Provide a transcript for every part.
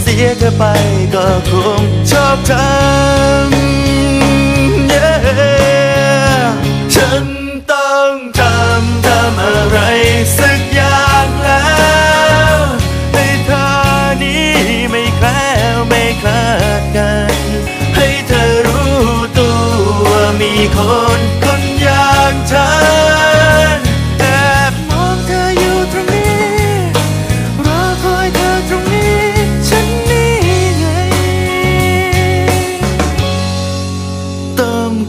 เสียเธอไปก็คงชอบทำ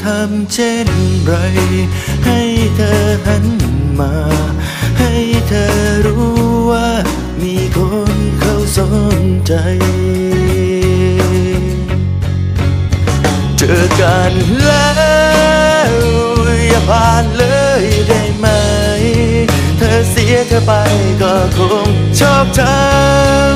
ทำเช่นไร ให้เธอหันมา ให้เธอรู้ว่า มีคนเขาสนใจ เจอกันแล้วอย่าผ่านเลยได้ไหม เธอเสียเธอไปก็คงชอบทำ